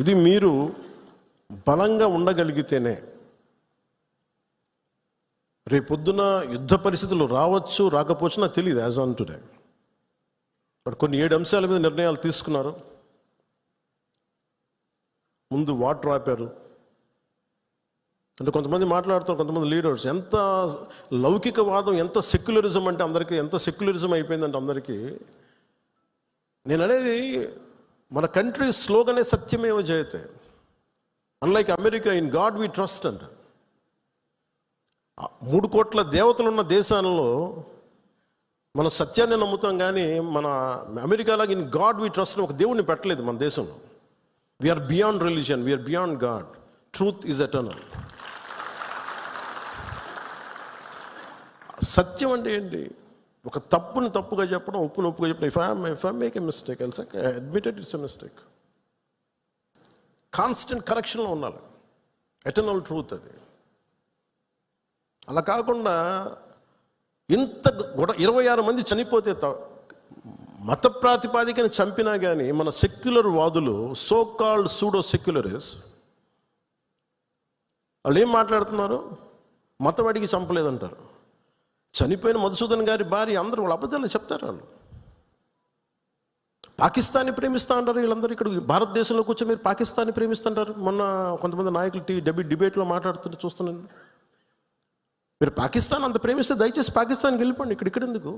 ఇది మీరు బలంగా ఉండగలిగితేనే రేపొద్దున యుద్ధ పరిస్థితులు రావచ్చు రాకపోవచ్చు నాకు తెలియదు యాజ్ ఆన్ టుడే బట్ కొన్ని ఏడు అంశాల మీద నిర్ణయాలు తీసుకున్నారు. ముందు వాటర్ ఆపారు. అంటే కొంతమంది మాట్లాడుతారు కొంతమంది లీడర్స్ ఎంత లౌకికవాదం ఎంత సెక్యులరిజం అంటే అందరికీ ఎంత సెక్యులరిజం అయిపోయిందంటే అందరికీ నేను అనేది మన కంట్రీ స్లోగనే సత్యమేవ జయతే. Unlike America in God we trust అంట. మూడు కోట్ల దేవతలున్న దేశాలలో మన సత్యాన్ని నమ్ముతాం కానీ మన అమెరికాలాగా ఇన్ గాడ్ వి ట్రస్ట్ ఒక దేవుడిని పెట్టలేదు మన దేశంలో. We're beyond religion we're beyond God truth is eternal సత్యం అంటే ఏంటి? ఒక తప్పుని తప్పుగా చెప్పడం ఉప్పుని ఒప్పుగా చెప్పడం. If I if I make a mistake else admitted it's a mistake constant కరెక్షన్లో ఉండాలి. ఎటర్నల్ ట్రూత్ అది. అలా కాకుండా ఇంత గొడ ఇరవై ఆరు మంది చనిపోతే మత ప్రాతిపాదికన చంపినా కానీ మన సెక్యులర్ వాదులు సో కాల్డ్ సూడో సెక్యులరిస్ వాళ్ళు ఏం మాట్లాడుతున్నారు? మతం అడిగి చంపలేదంటారు. చనిపోయిన మధుసూదన్ గారి భార్య అందరూ వాళ్ళ అబద్ధాలు చెప్తారు వాళ్ళు. పాకిస్తాన్ని ప్రేమిస్తా అంటారు వీళ్ళందరూ ఇక్కడ. భారతదేశంలో కూర్చొని మీరు పాకిస్తాన్ని ప్రేమిస్తుంటారు మొన్న కొంతమంది నాయకులు టీ డెబి డిబేట్లో మాట్లాడుతుంటే చూస్తున్నాను. మీరు పాకిస్తాన్ అంత ప్రేమిస్తే దయచేసి పాకిస్తాన్కి వెళ్ళిపోండి. ఇక్కడ ఇక్కడ ఎందుకు?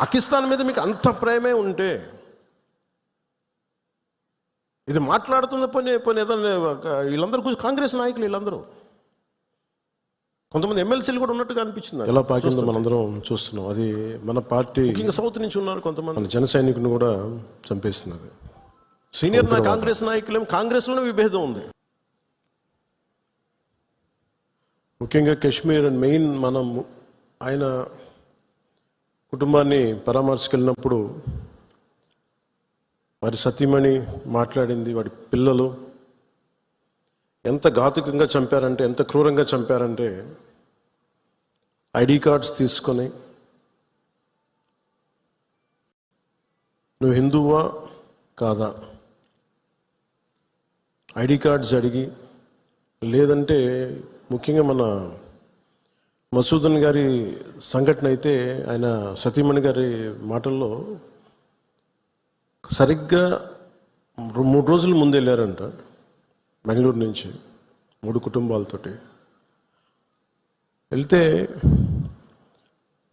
పాకిస్తాన్ మీద మీకు అంత ప్రేమే ఉంటే ఇది మాట్లాడుతున్న పోనీ పోనీ ఏదైనా వీళ్ళందరూ కూర్చొని కాంగ్రెస్ నాయకులు వీళ్ళందరూ. కొంతమంది ఎమ్మెల్సీలు కూడా ఉన్నట్టుగా అనిపించింది ఎలా పాకిందో మనందరం చూస్తున్నాం. అది మన పార్టీ సౌత్ నుంచి ఉన్నారు కొంతమంది. మన జన సైనికుని కూడా చంపేస్తుంది అది సీనియర్ నా కాంగ్రెస్ నాయకులేం కాంగ్రెస్లోనే విభేదం ఉంది. ముఖ్యంగా కాశ్మీర్ అండ్ మెయిన్ మనం ఆయన కుటుంబాన్ని పరామర్శకెళ్ళినప్పుడు వారి సతీమణి మాట్లాడింది వాడి పిల్లలు ఎంత ఘాతుకంగా చంపారంటే ఎంత క్రూరంగా చంపారంటే ఐడి కార్డ్స్ తీసుకొని నువ్వు హిందువా కాదా? ఐడి కార్డ్స్ అడిగి లేదంటే ముఖ్యంగా మన మసూదన్ గారి సంఘటన అయితే ఆయన సతీమణి గారి మాటల్లో సరిగ్గా మూడు రోజుల ముందు వెళ్ళారంట. బెంగళూరు నుంచి మూడు కుటుంబాలతోటి. వెళ్తే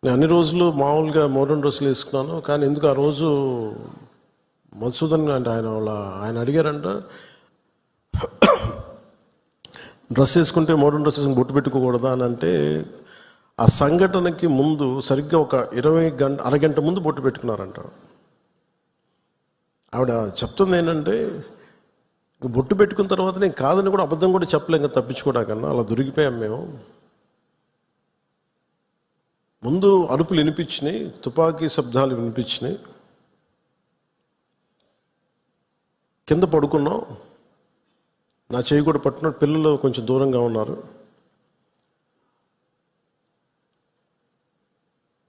నేను అన్ని రోజులు మామూలుగా మోడర్న్ డ్రెస్సులు వేసుకున్నాను కానీ ఎందుకు ఆ రోజు మధుసూదన్ అంటే ఆయన వాళ్ళ ఆయన అడిగారంట డ్రెస్ వేసుకుంటే మోడర్న్ డ్రెస్ వేసుకుని బొట్టు పెట్టుకోకూడదా అని అంటే ఆ సంఘటనకి ముందు సరిగ్గా ఒక ఇరవై గంట అరగంట ముందు బొట్టు పెట్టుకున్నారంట. ఆవిడ చెప్తుంది ఏంటంటే బొట్టు పెట్టుకున్న తర్వాత నేను కాదని కూడా అబద్ధం కూడా చెప్పలేం ఇంకా తప్పించుకోవడాకన్నా అలా దొరికిపోయాం మేము. ముందు అరుపులు వినిపించినాయి తుపాకీ శబ్దాలు వినిపించినాయి. కింద పడుకున్నాం. నా చేయి కూడా పట్టిన పిల్లలు కొంచెం దూరంగా ఉన్నారు.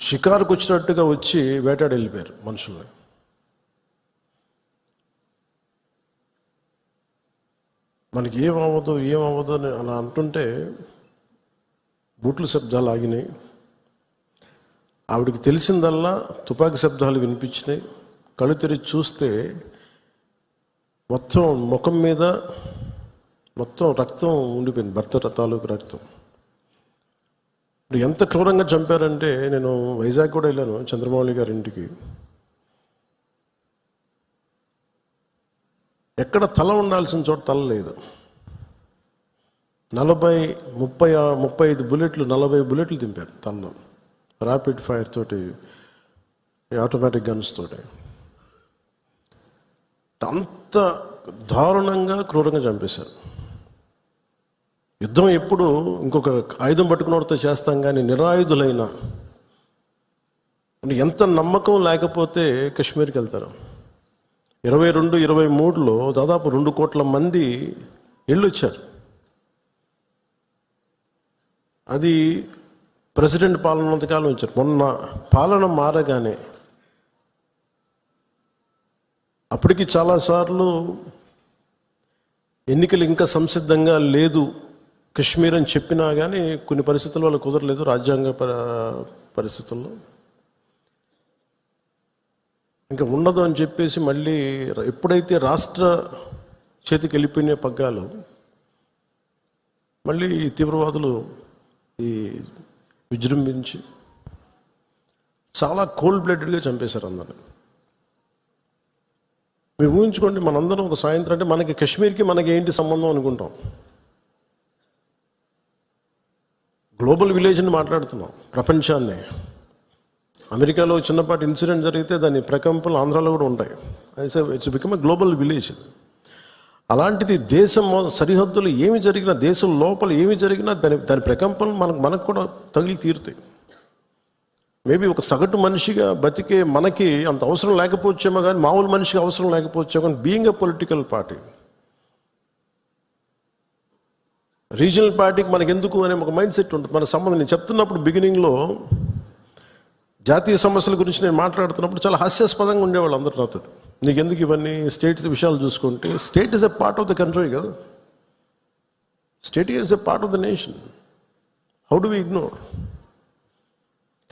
షికారుకు వచ్చినట్టుగా వచ్చి వేటాడి వెళ్ళిపోయారు మనుషుల్ని మనకి ఏం అవ్వదు ఏం అని అలా అంటుంటే బూట్ల శబ్దాలు ఆగినాయి. ఆవిడకి తెలిసిందల్లా తుపాకీ శబ్దాలు వినిపించినాయి. కళ్ళు తెరిచి చూస్తే మొత్తం ముఖం మీద మొత్తం రక్తం ఉండిపోయింది భర్త తాలూకు రక్తం. ఎంత క్రూరంగా చంపారంటే నేను వైజాగ్ కూడా వెళ్ళాను చంద్రమౌళి గారి ఇంటికి. ఎక్కడ తల ఉండాల్సిన చోట తల లేదు. నలభై ముప్పై ఆ- ముప్పై ఐదు బుల్లెట్లు నలభై బుల్లెట్లు దింపారు తలలో ర్యాపిడ్ ఫైర్ తోటి ఆటోమేటిక్ గన్స్ తోటి. అంత దారుణంగా క్రూరంగా చంపేశారు. యుద్ధం ఎప్పుడు ఇంకొక ఆయుధం పట్టుకున్నవాడితో చేస్తాం కానీ నిరాయుధులైన ఎంత నమ్మకం లేకపోతే కాశ్మీర్కి వెళ్తారు. ఇరవై రెండు ఇరవై మూడులో దాదాపు రెండు కోట్ల మంది వెళ్ళొచ్చారు అది ప్రెసిడెంట్ పాలన ఉన్నంతకాలం ఇచ్చారు మొన్న పాలన మారగానే అప్పటికి చాలాసార్లు ఎన్నికలు ఇంకా సంసిద్ధంగా లేదు. కశ్మీర్ అని చెప్పినా కానీ కొన్ని పరిస్థితుల వల్ల కుదరలేదు రాజ్యాంగ ప- పరిస్థితుల్లో. ఇంకా ఉండదు అని చెప్పేసి మళ్ళీ ఎప్పుడైతే రాష్ట్ర చేతికి వెళ్ళిపోయిన పగ్గాలు మళ్ళీ ఈ తీవ్రవాదులు ఈ విజృంభించి చాలా కోల్డ్ బ్లడెడ్గా చంపేశారు అందరిని. మీరు ఊహించుకోండి మనందరం ఒక సాయంత్రం అంటే మనకి కాశ్మీర్కి మనకి ఏంటి సంబంధం అనుకుంటాం. గ్లోబల్ విలేజ్ని మాట్లాడుతున్నాం ప్రపంచాన్ని. అమెరికాలో చిన్నపాటి ఇన్సిడెంట్ జరిగితే దాని ప్రకంపనలు ఆంధ్రాలో కూడా ఉంటాయి. It's it's become global village అలాంటిది దేశం సరిహద్దులు ఏమి జరిగినా దేశం లోపల ఏమి జరిగినా దాని దాని ప్రకంపనలు మనకు మనకు కూడా తగిలి తీరుతాయి. మేబీ ఒక సగటు మనిషిగా బతికే మనకి అంత అవసరం లేకపోవచ్చేమో కానీ మామూలు మనిషికి అవసరం లేకపోవచ్చేమో కానీ being a political party regional పార్టీకి మనకెందుకు అనే ఒక మైండ్ సెట్ ఉంటుంది. మన సంబంధం నేను చెప్తున్నప్పుడు బిగినింగ్లో జాతీయ సమస్యల గురించి నేను మాట్లాడుతున్నప్పుడు చాలా హాస్యాస్పదంగా ఉండేవాళ్ళు అందరు నాతో. నీకు ఎందుకు ఇవన్నీ? స్టేట్స్ విషయాలు చూసుకుంటే state is a part of the country కదా. State is a part of the nation. How do we ignore?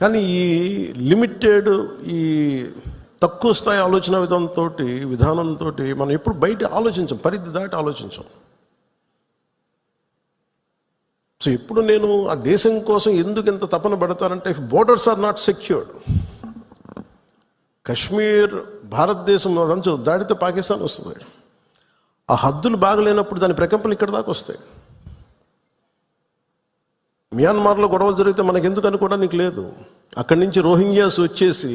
కానీ ఈ లిమిటెడ్ ఈ తక్కువ స్థాయి ఆలోచన విధానంతో విధానంతో మనం ఎప్పుడు బయట ఆలోచించాం పరిధి దాటి ఆలోచించాం. సో ఇప్పుడు నేను ఆ దేశం కోసం ఎందుకు ఇంత తపన పడతానంటే if borders are not secured Kashmir భారతదేశం అదంచు దాడితే పాకిస్తాన్ వస్తుంది. ఆ హద్దులు బాగలేనప్పుడు దాని ప్రకంపనలు ఇక్కడ దాకా వస్తాయి. మియాన్మార్లో గొడవలు జరిగితే మనకి ఎందుకు అనుకోవడానికి లేదు. అక్కడి నుంచి రోహింగ్యాస్ వచ్చేసి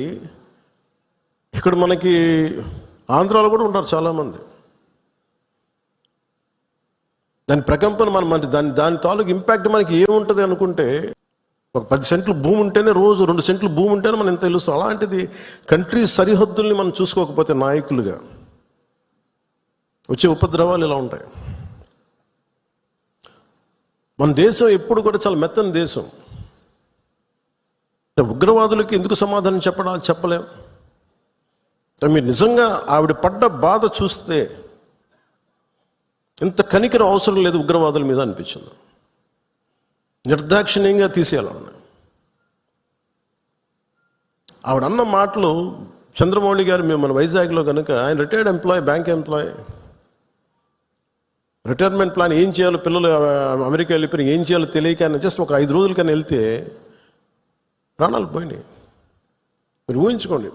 ఇక్కడ మనకి ఆంధ్రాలో కూడా ఉంటారు చాలామంది. దాని ప్రకంపన మనం మన దాని దాని తాలూకు ఇంపాక్ట్ మనకి ఏముంటుంది అనుకుంటే ఒక పది సెంట్లు భూమి ఉంటేనే రోజు రెండు సెంట్లు భూమి ఉంటేనే మనం ఎంత తెలుస్తాం. అలాంటిది కంట్రీ సరిహద్దుల్ని మనం చూసుకోకపోతే నాయకులుగా వచ్చే ఉపద్రవాలు ఇలా ఉంటాయి. మన దేశం ఎప్పుడు కూడా చాలా మెత్తని దేశం. ఉగ్రవాదులకి ఎందుకు సమాధానం చెప్పడా చెప్పలేం? మీరు నిజంగా ఆవిడ పడ్డ బాధ చూస్తే ఇంత కనికరం అవసరం లేదు ఉగ్రవాదుల మీద అనిపించింది. నిర్దాక్షిణ్యంగా తీసేయాలన్న ఆవిడ అన్న మాటలు చంద్రమౌళి గారు మేము మన వైజాగ్లో కనుక ఆయన retired employee bank employee retirement plan ఏం చేయాలో పిల్లలు అమెరికా వెళ్ళిపోయి ఏం చేయాలో తెలియక అని జస్ట్ ఒక ఐదు రోజుల కన్నా వెళ్తే ప్రాణాలు పోయినాయి. మీరు ఊహించుకోండి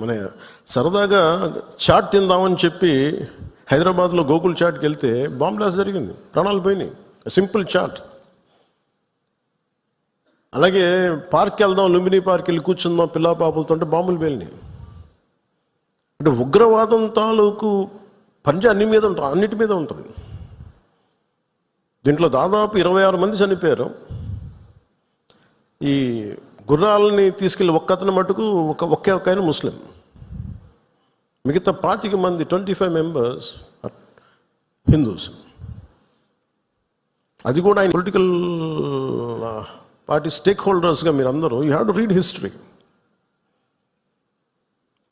మన సరదాగా చాట్ తిందామని చెప్పి హైదరాబాద్లో గోకుల్ చాట్కి వెళ్తే బాంబ్ బ్లాస్ట్ జరిగింది. ప్రాణాలు పోయినాయి. సింపుల్ చాట్ అలాగే పార్క్ వెళ్దాం లుంబిని పార్క్ వెళ్ళి కూర్చుందాం పిల్లా పాపలతో అంటే బాంబులు పేలినాయి. అంటే ఉగ్రవాదం తాలూకు పంజా అన్ని మీద ఉంటుంది అన్నిటి మీద ఉంటుంది. దీంట్లో దాదాపు ఇరవై ఆరు మంది చనిపోయారు. ఈ గుర్రాలని తీసుకెళ్ళి ఒక్కతను మటుకు ఒక ఒకే ఒక ఆయన ముస్లిం. మిగతా పాతిక మంది ట్వంటీ ఫైవ్ మెంబర్స్ హిందూస్ అది కూడా ఆయన పొలిటికల్ పార్టీ స్టేక్ హోల్డర్స్గా మీరు అందరూ you have to read history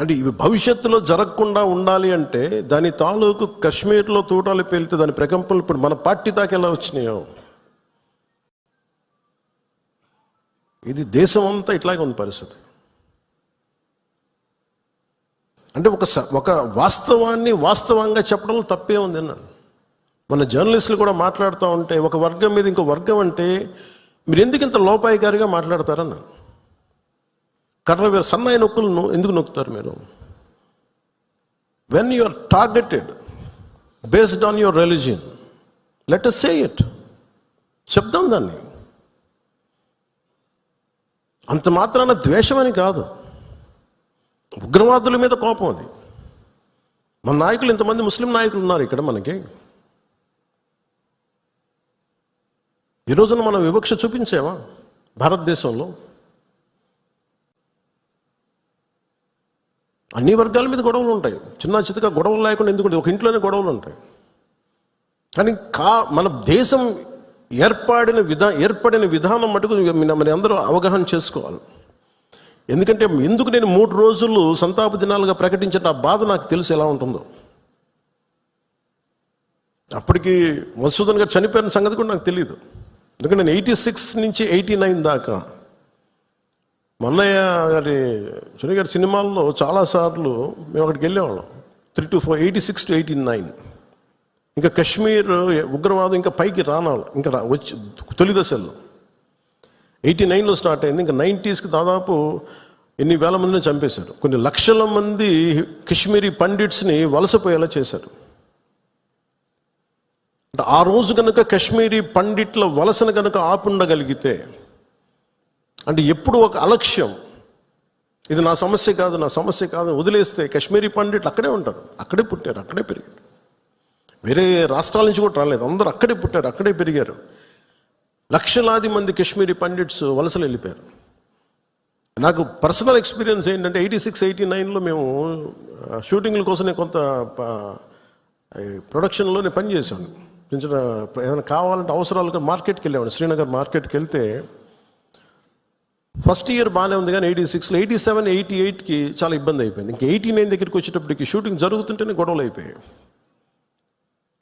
అంటే ఇవి భవిష్యత్తులో జరగకుండా ఉండాలి అంటే దాని తాలూకు కశ్మీర్లో తూటాలు పేలితే దాని ప్రకంపనలు ఇప్పుడు మన పార్టీ దాకా ఎలా వచ్చినాయో? ఇది దేశం అంతా ఇట్లాగే ఉంది పరిస్థితి. అంటే ఒక స- ఒక వాస్తవాన్ని వాస్తవంగా చెప్పడంలో తప్పే ఉంది అన్నాను మన జర్నలిస్టులు కూడా మాట్లాడుతూ ఉంటే ఒక వర్గం మీద ఇంకో వర్గం అంటే మీరు ఎందుకు ఇంత లోపాయికారిగా మాట్లాడతారన్న కర్ర సన్నాయి నొక్కులను ఎందుకు నొక్కుతారు మీరు? When you are targeted based on your religion let us say it చెప్దాం దాన్ని. అంత మాత్రాన ద్వేషమని కాదు. ఉగ్రవాదుల మీద కోపం అది. మన నాయకులు ఇంతమంది ముస్లిం నాయకులు ఉన్నారు ఇక్కడ మనకి. ఈ రోజున మనం వివక్ష చూపించామా భారతదేశంలో. అన్ని వర్గాల మీద గొడవలు ఉంటాయి. చిన్న చితక గొడవలు లేకుండా ఎందుకు ఒక ఇంట్లోనే గొడవలు ఉంటాయి. కానీ కా మన దేశం ఏర్పడిన విధా ఏర్పడిన విధానం మటుకు మనందరూ మన అందరూ అవగాహన చేసుకోవాలి. ఎందుకంటే ఎందుకు నేను మూడు రోజులు సంతాప దినాలుగా ప్రకటించిన ఆ బాధ నాకు తెలుసు ఎలా ఉంటుందో. అప్పటికి మధుసూదన్ గారు చనిపోయిన సంగతి కూడా నాకు తెలియదు ఎందుకంటే నేను ఎయిటీ సిక్స్ నుంచి ఎయిటీ నైన్ దాకా మల్లయ్య గారి సునీ గారి సినిమాల్లో చాలాసార్లు మేము అక్కడికి వెళ్ళేవాళ్ళం. Three to four eighty six to eighty nine. ఇంకా కశ్మీర్ ఉగ్రవాదం ఇంకా పైకి రానాలి ఇంకా వచ్చి తొలి దశల్లో. ఎయిటీ నైన్లో స్టార్ట్ అయింది. ఇంకా నైంటీస్కి దాదాపు ఎన్ని వేల మందిని చంపేశారు? కొన్ని లక్షల మంది కశ్మీరీ పండిట్స్ని వలసపోయేలా చేశారు. అంటే ఆ రోజు కనుక కశ్మీరీ పండిట్ల వలసను కనుక ఆపుండగలిగితే అంటే ఎప్పుడు ఒక అలక్ష్యం ఇది నా సమస్య కాదు నా సమస్య కాదు వదిలేస్తే కశ్మీరీ పండిట్లు అక్కడే ఉంటారు. అక్కడే పుట్టారు అక్కడే పెరిగారు. వేరే రాష్ట్రాల నుంచి కూడా రాలేదు. అందరూ అక్కడే పుట్టారు అక్కడే పెరిగారు. లక్షలాది మంది కశ్మీరీ పండిట్స్ వలసలు వెళ్ళిపోయారు. నాకు పర్సనల్ ఎక్స్పీరియన్స్ ఏంటంటే ఎయిటీ సిక్స్ ఎయిటీ నైన్లో మేము షూటింగ్ల కోసం నేను కొంత ప్రొడక్షన్లో నేను పనిచేశాను చిన్న ఏదైనా కావాలంటే అవసరాలకు మార్కెట్కి వెళ్ళేవాడు శ్రీనగర్ మార్కెట్కి వెళ్తే ఫస్ట్ ఇయర్ బాగానే ఉంది కానీ ఎయిటీ సిక్స్లో ఎయిటీ సెవెన్ ఎయిటీ ఎయిట్కి చాలా ఇబ్బంది అయిపోయింది. ఇంకా ఎయిటీ నైన్ దగ్గరికి వచ్చేటప్పటికి షూటింగ్ జరుగుతుంటేనే గొడవలు అయిపోయాయి.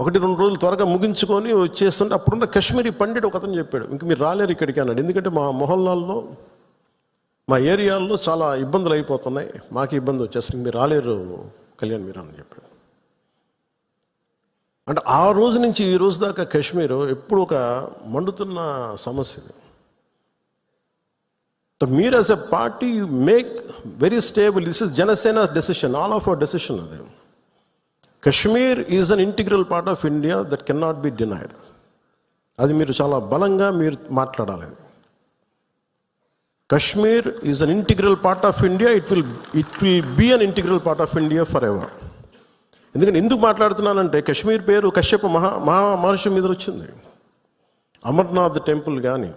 ఒకటి రెండు రోజులు త్వరగా ముగించుకొని వచ్చేస్తుంటే అప్పుడున్న కశ్మీరీ పండిట్ ఒక అతను చెప్పాడు. ఇంక మీరు రాలేరు ఇక్కడికి అన్నాడు. ఎందుకంటే మా మొహల్లాల్లో మా ఏరియాల్లో చాలా ఇబ్బందులు అయిపోతున్నాయి. మాకు ఇబ్బంది వచ్చేసరికి మీరు రాలేరు కళ్యాణ్ మీరు అని చెప్పాడు. అంటే ఆ రోజు నుంచి ఈ రోజు దాకా కాశ్మీర్ ఎప్పుడు ఒక మండుతున్న సమస్య మీరు as a party make very stable this is Janasena decision all of our decision అది. Kashmir is an integral part of India that can not be denied అది మీరు చాలా బలంగా మీరు మాట్లాడాలి. Kashmir is an integral part of India it will it will be an integral part of India for ever ఎందుకంటే ఎందుకు మాట్లాడుతున్నానంటే కశ్మీర్ పేరు కశ్యప మహా మహా మహర్షి మీద వచ్చింది. అమర్నాథ్ టెంపుల్ కానీ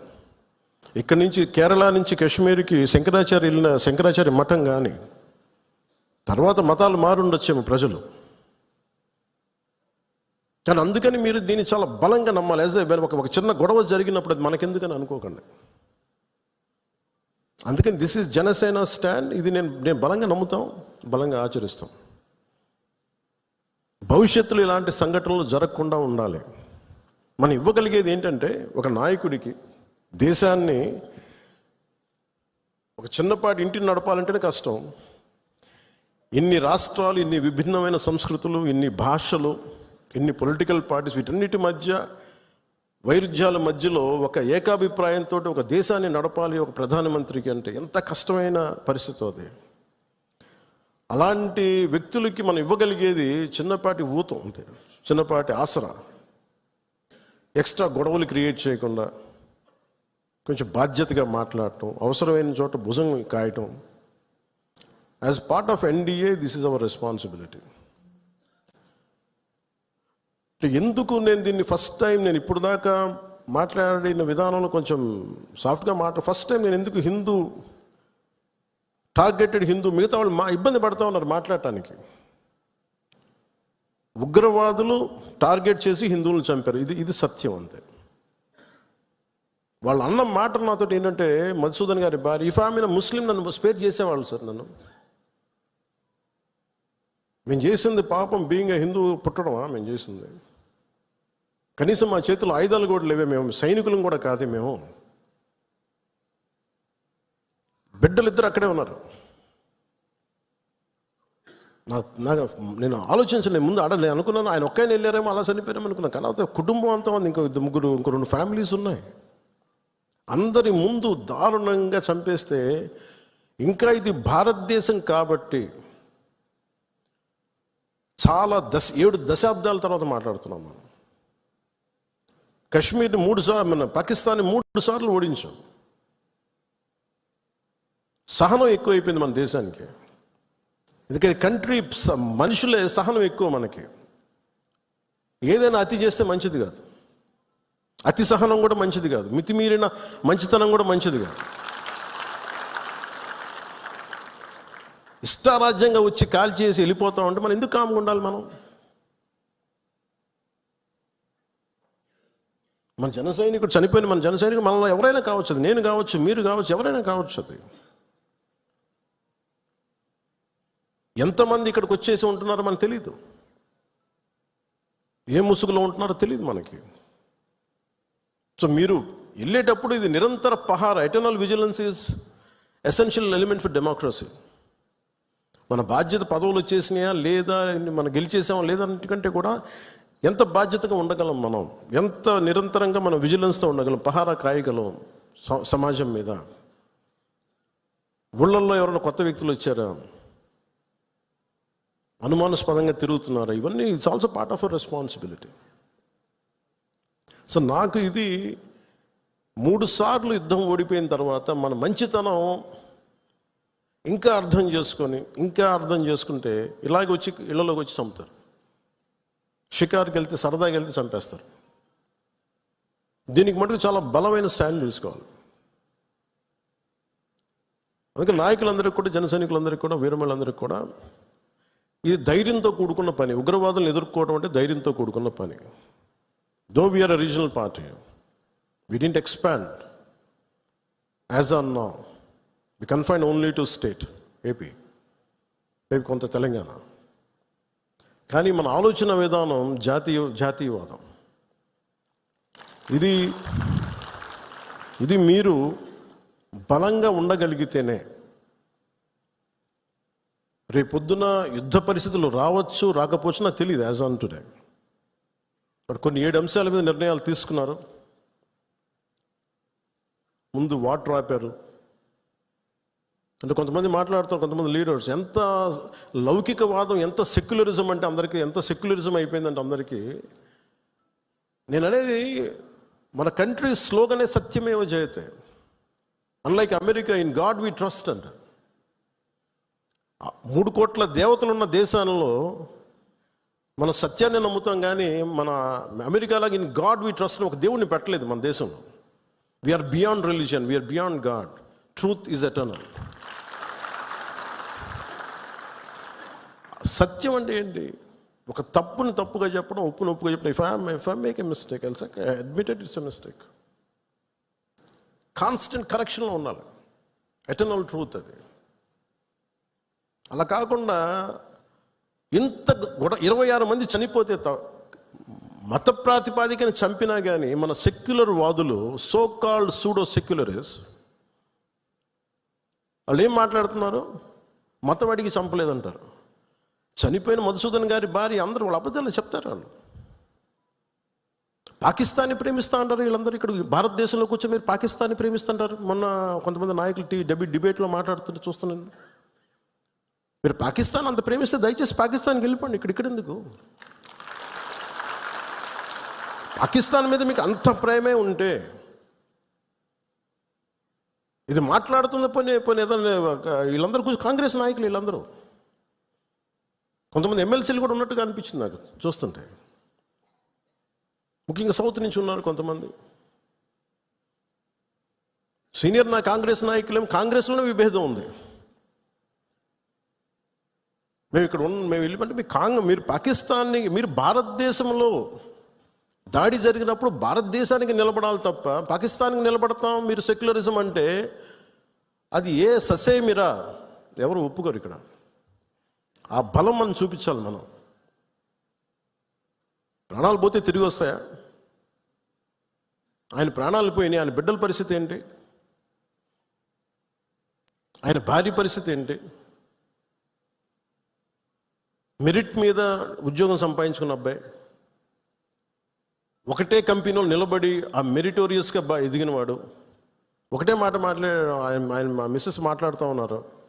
ఇక్కడి నుంచి కేరళ నుంచి కాశ్మీర్కి శంకరాచార్య వెళ్ళిన శంకరాచార్య మఠం కానీ తర్వాత మతాలు మారుండొచ్చేమో ప్రజలు. కానీ అందుకని మీరు దీన్ని చాలా బలంగా నమ్మాలి. యాజ్ ఒక ఒక చిన్న గొడవ జరిగినప్పుడు అది మనకెందుకని అనుకోకండి. అందుకని దిస్ ఇస్ జనసేన స్టాండ్ ఇది నేను నేను బలంగా నమ్ముతాం బలంగా ఆచరిస్తాం. భవిష్యత్తులో ఇలాంటి సంఘటనలు జరగకుండా ఉండాలి. మనం ఇవ్వగలిగేది ఏంటంటే ఒక నాయకుడికి దేశాన్ని ఒక చిన్నపాటి ఇంటిని నడపాలంటేనే కష్టం. ఇన్ని రాష్ట్రాలు ఇన్ని విభిన్నమైన సంస్కృతులు ఇన్ని భాషలు ఇన్ని పొలిటికల్ పార్టీస్ వీటన్నిటి మధ్య వైరుధ్యాల మధ్యలో ఒక ఏకాభిప్రాయంతో ఒక దేశాన్ని నడపాలి ఒక ప్రధానమంత్రికి అంటే ఎంత కష్టమైన పరిస్థితి అది. అలాంటి వ్యక్తులకి మనం ఇవ్వగలిగేది చిన్నపాటి ఊతం అంతే చిన్నపాటి ఆసరా. ఎక్స్ట్రా గొడవలు క్రియేట్ చేయకుండా కొంచెం బాధ్యతగా మాట్లాడటం అవసరమైన చోట భుజం కాయటం. As part of NDA this is our responsibility. ఎందుకు నేను దీన్ని ఫస్ట్ టైం నేను ఇప్పుడు దాకా మాట్లాడిన విధానంలో కొంచెం సాఫ్ట్గా మాట ఫస్ట్ టైం నేను ఎందుకు హిందూ టార్గెటెడ్ హిందూ మిగతా వాళ్ళు మా ఇబ్బంది పడతా ఉన్నారు మాట్లాడటానికి. ఉగ్రవాదులు టార్గెట్ చేసి హిందువులను చంపారు. ఇది ఇది సత్యం అంతే. వాళ్ళు అన్న మాట నాతో ఏంటంటే మధుసూదన్ గారి భార్య ఇఫ్ ఆమె ముస్లిం నన్ను స్పేర్ చేసేవాళ్ళు సార్ నన్ను. మేము చేసింది పాపం బీయింగ్ హిందూ పుట్టడమా? మేము చేసింది. కనీసం మా చేతిలో ఆయుధాలు కూడా లేవే మేము సైనికులం కూడా కాదే మేము. బిడ్డలు ఇద్దరు అక్కడే ఉన్నారు. నా నాకు నేను ఆలోచించలేదు ముందు ఆడ నేను అనుకున్నాను ఆయన ఒక్కైనా వెళ్ళారేమో అలా చనిపోయారేమో అనుకున్నాను కానీ కుటుంబం అంతా ఉంది ఇంకో ముగ్గురు ఇంకో రెండు ఫ్యామిలీస్ ఉన్నాయి. అందరి ముందు దారుణంగా చంపేస్తే ఇంకా ఇది భారతదేశం కాబట్టి చాలా దశ ఏడు దశాబ్దాల తర్వాత మాట్లాడుతున్నాం మనం. కశ్మీర్ని మూడు సార్లు మన పాకిస్తాన్ని మూడు సార్లు ఓడించాం. సహనం ఎక్కువైపోయింది మన దేశానికి. ఎందుకంటే కంట్రీ స- మనుషులే సహనం ఎక్కువ మనకి. ఏదైనా అతి చేస్తే మంచిది కాదు. అతి సహనం కూడా మంచిది కాదు. మితిమీరిన మంచితనం కూడా మంచిది కాదు. ఇష్టారాజ్యంగా వచ్చి కాల్ చేసి వెళ్ళిపోతా ఉంటే మనం ఎందుకు కాముగా ఉండాలి మనం? మన జన సైనికుడు చనిపోయిన మన జన సైనికుడు మనలో ఎవరైనా కావచ్చు అది. నేను కావచ్చు మీరు కావచ్చు ఎవరైనా కావచ్చు అది. ఎంతమంది ఇక్కడికి వచ్చేసి ఉంటున్నారో మనకు తెలియదు ఏ ముసుగులో ఉంటున్నారో తెలియదు మనకి. సో మీరు వెళ్ళేటప్పుడు ఇది నిరంతర పహార eternal vigilance is essential element for democracy మన బాధ్యత పదవులు వచ్చేసినాయా లేదా మనం గెలిచేసామా లేదా అన్నిటికంటే కూడా ఎంత బాధ్యతగా ఉండగలం మనం? ఎంత నిరంతరంగా మనం విజిలెన్స్తో ఉండగలం? పహారా కాయగలం స- సమాజం మీద. ఊళ్ళల్లో ఎవరైనా కొత్త వ్యక్తులు వచ్చారా? అనుమానాస్పదంగా తిరుగుతున్నారా? ఇవన్నీ it's also part of our responsibility so నాకు ఇది మూడు సార్లు యుద్ధం ఓడిపోయిన తర్వాత మన మంచితనం ఇంకా అర్థం చేసుకొని ఇంకా అర్థం చేసుకుంటే ఇలాగ వచ్చి ఇళ్ళలోకి వచ్చి చంపుతారు. షికార్కి వెళ్తే సరదాకి వెళ్తే చంపేస్తారు. దీనికి మటుకు చాలా బలమైన స్టాండ్ తీసుకోవాలి. అందుకే నాయకులందరికీ కూడా జన సైనికులందరికీ కూడా వీరమలందరికీ కూడా ఇది ధైర్యంతో కూడుకున్న పని. ఉగ్రవాదులను ఎదుర్కోవడం అంటే ధైర్యంతో కూడుకున్న పని. Though we're a regional party we didn't expand as on నా we confine only to state AP రేపు కొంత తెలంగాణ. కానీ మన ఆలోచన విధానం జాతీయ జాతీయవాదం. ఇది ఇది మీరు బలంగా ఉండగలిగితేనే రేపొద్దున యుద్ధ పరిస్థితులు రావచ్చు రాకపోవచ్చు నాకు తెలియదు యాజ్ ఆన్ టుడే. బట్ కొన్ని ఏడు అంశాల మీద నిర్ణయాలు తీసుకున్నారు. ముందు వాటర్ ఆపారు అంటే కొంతమంది మాట్లాడుతారు కొంతమంది లీడర్స్ ఎంత లౌకికవాదం ఎంత సెక్యులరిజం అంటే అందరికీ ఎంత సెక్యులరిజం అయిపోయిందంటే అందరికీ నేను అనేది మన కంట్రీ స్లోగనే సత్యమేవ జయతే. Unlike America in God we trust అంట. మూడు కోట్ల దేవతలున్న దేశాలలో మన సత్యాన్ని నమ్ముతాం కానీ మన అమెరికాలాగా ఇన్ గాడ్ వి ట్రస్ట్ ఒక దేవుడిని పెట్టలేదు మన దేశంలో. We're beyond religion we're beyond God truth is eternal సత్యం అంటే ఏంటి? ఒక తప్పును తప్పుగా చెప్పడం ఒప్పుని ఒప్పుగా చెప్పడం. If I if I make a mistake else admitted it's a mistake constant కరెక్షన్లో ఉండాలి. ఎటర్నల్ ట్రూత్ అది. అలా కాకుండా ఇంత గొడ ఇరవై ఆరు మంది చనిపోతే మత ప్రాతిపాదికన చంపినా కానీ మన సెక్యులర్ వాదులు సో కాల్డ్ సూడో సెక్యులరిస్ వాళ్ళు ఏం మాట్లాడుతున్నారు? మతం అడిగి చంపలేదంటారు. చనిపోయిన మధుసూదన్ గారి భార్య అందరూ వాళ్ళ అబద్ధాలు చెప్తారు వాళ్ళు. పాకిస్తాన్ని ప్రేమిస్తా అంటారు వీళ్ళందరూ ఇక్కడ. భారతదేశంలో కూర్చొని మీరు పాకిస్తాన్ని ప్రేమిస్తుంటారు మొన్న కొంతమంది నాయకులు టీ డెబి డిబేట్లో మాట్లాడుతుంటే చూస్తున్నాను. మీరు పాకిస్తాన్ అంత ప్రేమిస్తే దయచేసి పాకిస్తాన్కి వెళ్ళిపోండి. ఇక్కడ ఇక్కడ ఎందుకు? పాకిస్తాన్ మీద మీకు అంత ప్రేమే ఉంటే ఇది మాట్లాడుతున్న పోనీ పోనీ ఏదైనా వీళ్ళందరూ కూర్చొని కాంగ్రెస్ నాయకులు వీళ్ళందరూ. కొంతమంది ఎమ్మెల్సీలు కూడా ఉన్నట్టుగా అనిపించింది నాకు చూస్తుంటే. ముఖ్యంగా సౌత్ నుంచి ఉన్నారు కొంతమంది. సీనియర్ నా కాంగ్రెస్ నాయకులేం కాంగ్రెస్లోనే విభేదం ఉంది. మేము ఇక్కడ ఉన్న మేము వెళ్ళిపోతే మీ కాంగ్ మీరు పాకిస్తాన్ని మీరు భారతదేశంలో దాడి జరిగినప్పుడు భారతదేశానికి నిలబడాలి తప్ప పాకిస్తాన్కి నిలబడతాం మీరు సెక్యులరిజం అంటే అది ఏ ససేమిరా? ఎవరు ఒప్పుకోరు ఇక్కడ. ఆ బలం మనం చూపించాలి మనం. ప్రాణాలు పోతే తిరిగి వస్తాయా? ఆయన ప్రాణాలు పోయినాయి ఆయన బిడ్డల పరిస్థితి ఏంటి? ఆయన భార్య పరిస్థితి ఏంటి? మెరిట్ మీద ఉద్యోగం సంపాదించుకున్న అబ్బాయి ఒకటే కంపెనీలో నిలబడి ఆ మెరిటోరియస్గా ఎదిగినవాడు ఒకటే మాట మాట్లాడే ఆయన ఆయన మా మిస్సెస్ మాట్లాడుతూ ఉన్నారు.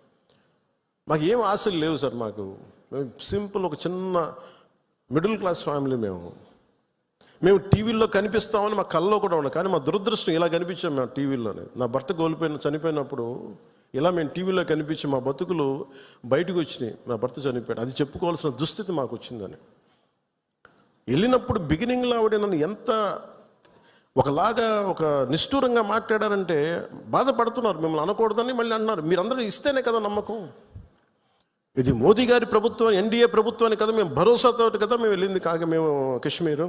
మాకు ఏం ఆశలు లేవు సార్ మాకు. మేము సింపుల్ ఒక చిన్న మిడిల్ క్లాస్ ఫ్యామిలీ మేము. మేము టీవీల్లో కనిపిస్తామని మా కల్లో కూడా ఉండదు కానీ మా దురదృష్టం ఇలా కనిపించాం మేము టీవీలోనే నా భర్త కోల్పోయిన చనిపోయినప్పుడు ఇలా మేము టీవీలో కనిపించి మా బతుకులు బయటకు వచ్చినాయి. నా భర్త చనిపోయాడు. అది చెప్పుకోవాల్సిన దుస్థితి మాకు వచ్చిందని. వెళ్ళినప్పుడు బిగినింగ్లో ఆవిడ నన్ను ఎంత ఒకలాగా ఒక నిష్ఠూరంగా మాట్లాడారంటే బాధపడుతున్నారు. మిమ్మల్ని అనకూడదని మళ్ళీ అన్నారు. మీరందరూ ఇస్తేనే కదా నమ్మకం. ఇది మోదీ గారి ప్రభుత్వం ఎన్డీఏ ప్రభుత్వాన్ని కదా మేము భరోసాతో కదా మేము వెళ్ళింది కాక మేము కాశ్మీరు.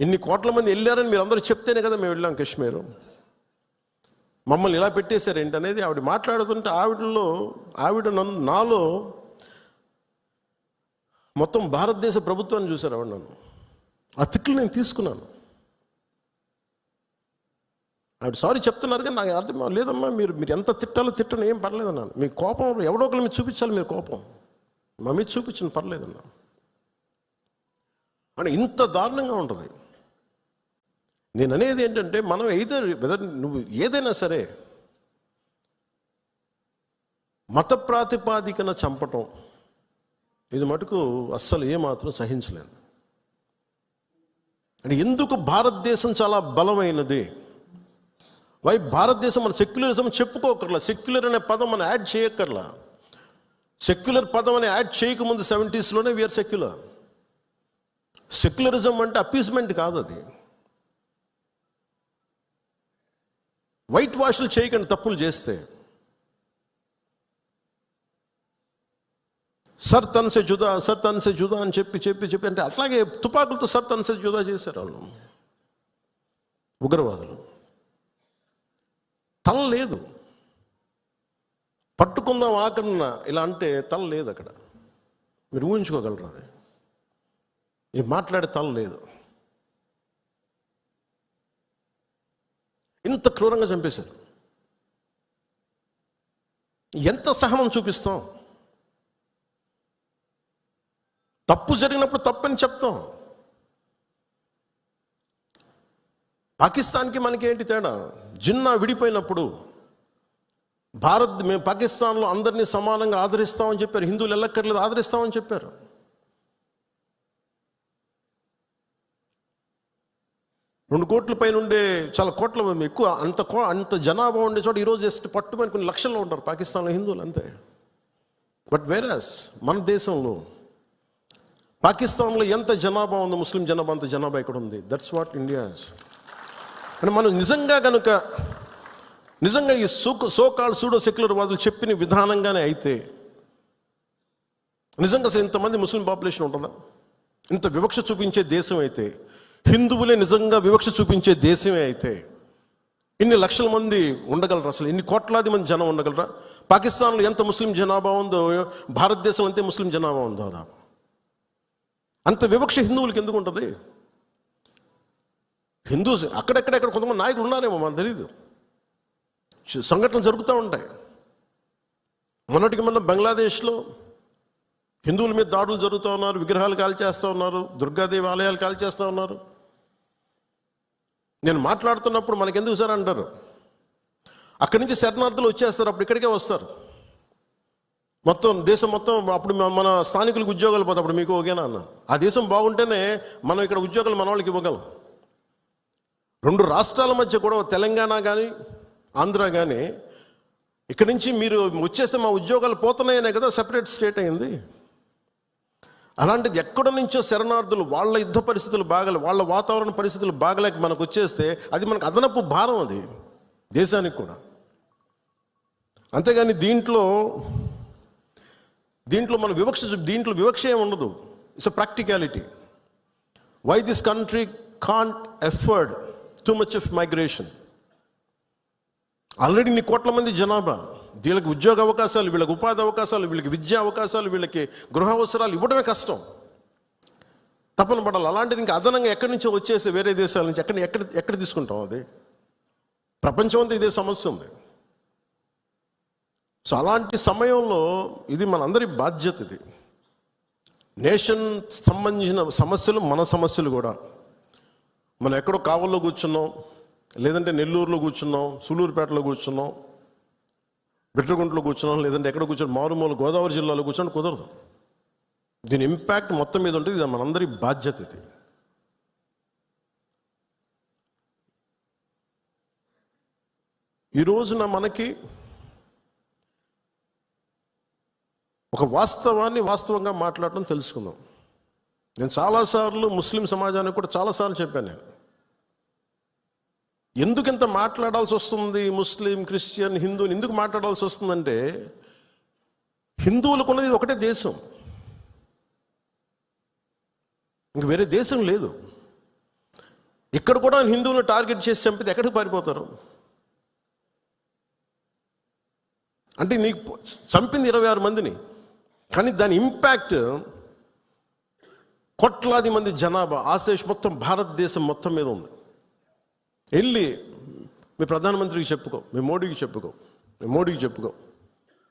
ఇన్ని కోట్ల మంది వెళ్ళారని మీరు అందరూ చెప్తేనే కదా మేము వెళ్ళాం కాశ్మీరు. మమ్మల్ని ఇలా పెట్టేశారు ఏంటనేది ఆవిడ మాట్లాడుతుంటే ఆవిడలో ఆవిడ నన్ను నాలో మొత్తం భారతదేశ ప్రభుత్వాన్ని చూశారు ఆవిడ నన్ను. ఆ తిట్లు నేను తీసుకున్నాను. ఆవిడ సారీ చెప్తున్నారు కానీ నాకు అర్థం లేదమ్మా మీరు మీరు ఎంత తిట్టాలో తిట్టను ఏం పర్లేదన్నాను మీ కోపం ఎవడో ఒకరు మీరు చూపించాలి మీరు కోపం. మా మీద చూపించిన పర్లేదన్నా అని ఇంత దారుణంగా ఉంటుంది. నేను అనేది ఏంటంటే మనం ఏదో వెదర్ నువ్వు ఏదైనా సరే మత ప్రాతిపాదికన చంపటం ఇది మటుకు అస్సలు ఏమాత్రం సహించలేదు అంటే ఎందుకు భారతదేశం చాలా బలమైనది? వై భారతదేశం మన సెక్యులరిజం చెప్పుకోకర్లా. సెక్యులర్ అనే పదం మనం యాడ్ చేయక్కర్లా సెక్యులర్ పదం అని యాడ్ చేయకముందు సెవెంటీస్లోనే వీఆర్ సెక్యులర్ సెక్యులరిజం అంటే అపీస్మెంట్ కాదు అది. వైట్ వాష్లు చేయకండి తప్పులు చేస్తే. సర్ తనసే జుదా సర్ తనసే జుదా అని చెప్పి చెప్పి చెప్పి అంటే అట్లాగే తుపాకులతో సర్ తనసే జుదా చేశారు వాళ్ళు. ఉగ్రవాదులు. తల లేదు. పట్టుకుందాం ఆకన్నా ఇలా అంటే తల లేదు అక్కడ. మీరు ఊహించుకోగలరు అది? ఈ మాట్లాడే తల లేదు. ఇంత క్రూరంగా చంపేశారు. ఎంత సహనం చూపిస్తాం? తప్పు జరిగినప్పుడు తప్పని చెప్తాం. పాకిస్తాన్కి మనకి ఏంటి తేడా? జిన్నా విడిపోయినప్పుడు భారత్ మేము పాకిస్తాన్లో అందరినీ సమానంగా ఆదరిస్తామని చెప్పారు. హిందువులు ఎల్లక్కర్లేదు ఆదరిస్తామని చెప్పారు. రెండు కోట్ల పైన ఉండే చాలా కోట్ల ఎక్కువ అంత కో అంత జనాభా ఉండే చోట ఈరోజు జస్ట్ పట్టుమని కొన్ని లక్షల్లో ఉంటారు పాకిస్తాన్లో హిందువులు అంతే. బట్ వేరస్ మన దేశంలో పాకిస్తాన్లో ఎంత జనాభా ఉందో ముస్లిం జనాభా అంత జనాభా ఇక్కడ ఉంది? దట్స్ వాట్ ఇండియా అంటే మనం నిజంగా కనుక నిజంగా ఈ సో సోకాల్ సూడో సెక్యులర్ వాదులు చెప్పిన విధానంగానే అయితే నిజంగా అసలు ఇంతమంది ముస్లిం పాపులేషన్ ఉంటుందా? ఇంత వివక్ష చూపించే దేశం అయితే హిందువులే నిజంగా వివక్ష చూపించే దేశమే అయితే ఇన్ని లక్షల మంది ఉండగలరా అసలు? ఇన్ని కోట్లాది మంది జనం ఉండగలరా? పాకిస్తాన్లో ఎంత ముస్లిం జనాభా ఉందో భారతదేశం అంతే ముస్లిం జనాభా ఉందో దాదాపు. అంత వివక్ష హిందువులకి ఎందుకు ఉంటుంది? హిందూస్ అక్కడెక్కడెక్కడ కొంతమంది నాయకులు ఉన్నారేమో మనకు తెలియదు సంఘటనలు జరుగుతూ ఉంటాయి. మొన్నటికి మొన్న బంగ్లాదేశ్లో హిందువుల మీద దాడులు జరుగుతూ ఉన్నారు విగ్రహాలు కాల్చేస్తూ ఉన్నారు దుర్గాదేవి ఆలయాలు కాల్చేస్తూ ఉన్నారు. నేను మాట్లాడుతున్నప్పుడు మనకెందుకు సార్ అంటారు? అక్కడి నుంచి శరణార్థులు వచ్చేస్తారు అప్పుడు ఇక్కడికే వస్తారు. మొత్తం దేశం మొత్తం అప్పుడు మన- మన స్థానికులకు ఉద్యోగాలు పోతే అప్పుడు మీకు ఓకేనా అన్న? ఆ దేశం బాగుంటేనే మనం ఇక్కడ ఉద్యోగాలు మన వాళ్ళకి ఇవ్వగలం. రెండు రాష్ట్రాల మధ్య కూడా తెలంగాణ కానీ ఆంధ్ర కానీ ఇక్కడి నుంచి మీరు వచ్చేస్తే మా ఉద్యోగాలు పోతున్నాయనే కదా సెపరేట్ స్టేట్ అయింది. అలాంటిది ఎక్కడ నుంచో శరణార్థులు వాళ్ళ యుద్ధ పరిస్థితులు బాగలే వాళ్ళ వాతావరణ పరిస్థితులు బాగలేక మనకు వచ్చేస్తే అది మనకు అదనపు భారం అది దేశానికి కూడా. అంతేగాని దీంట్లో దీంట్లో మన వివక్ష దీంట్లో వివక్ష ఏమి ఉండదు. It's a practicality why this country can't afford too much of migration already ఇన్ని కోట్ల మంది జనాభా వీళ్ళకి ఉద్యోగ అవకాశాలు వీళ్ళకి ఉపాధి అవకాశాలు వీళ్ళకి విద్యా అవకాశాలు వీళ్ళకి గృహ అవసరాలు ఇవ్వడమే కష్టం. తపన పడాలి. అలాంటిది ఇంకా అదనంగా ఎక్కడి నుంచో వచ్చేసి వేరే దేశాల నుంచి ఎక్కడ ఎక్కడ ఎక్కడ తీసుకుంటాం అది? ప్రపంచం అంతా ఇదే సమస్య ఉంది. సో అలాంటి సమయంలో ఇది మనందరి బాధ్యత ఇది. నేషన్ సంబంధించిన సమస్యలు మన సమస్యలు కూడా. మనం ఎక్కడో కావల్లో కూర్చున్నాం లేదంటే నెల్లూరులో కూర్చున్నాం సూలూరుపేటలో కూర్చున్నాం బిట్రగుంటలో కూర్చున్నాం లేదంటే ఎక్కడ కూర్చున్నాం మారుమూల గోదావరి జిల్లాలో కూర్చొని కుదరదు. దీని ఇంపాక్ట్ మొత్తం మీద ఉంటుంది ఇది మనందరి బాధ్యత ఇది. ఈ రోజున మనకి ఒక వాస్తవాన్ని వాస్తవంగా మాట్లాడటం తెలుసుకుందాం. నేను చాలాసార్లు ముస్లిం సమాజానికి కూడా చాలాసార్లు చెప్పాను నేను. ఎందుకు ఇంత మాట్లాడాల్సి వస్తుంది ముస్లిం క్రిస్టియన్ హిందూని ఎందుకు మాట్లాడాల్సి వస్తుందంటే హిందువులకు ఉన్నది ఒకటే దేశం. ఇంక వేరే దేశం లేదు. ఇక్కడ కూడా హిందువులు టార్గెట్ చేసి చంపితే ఎక్కడికి పారిపోతారు? అంటే నీకు చంపింది ఇరవై ఆరు మందిని. కానీ దాని ఇంపాక్ట్ కోట్లాది మంది జనాభా ఆశేష్ మొత్తం భారతదేశం మొత్తం మీద ఉంది. వెళ్ళి మీ ప్రధానమంత్రికి చెప్పుకో మీ మోడీకి చెప్పుకో మీ మోడీకి చెప్పుకో.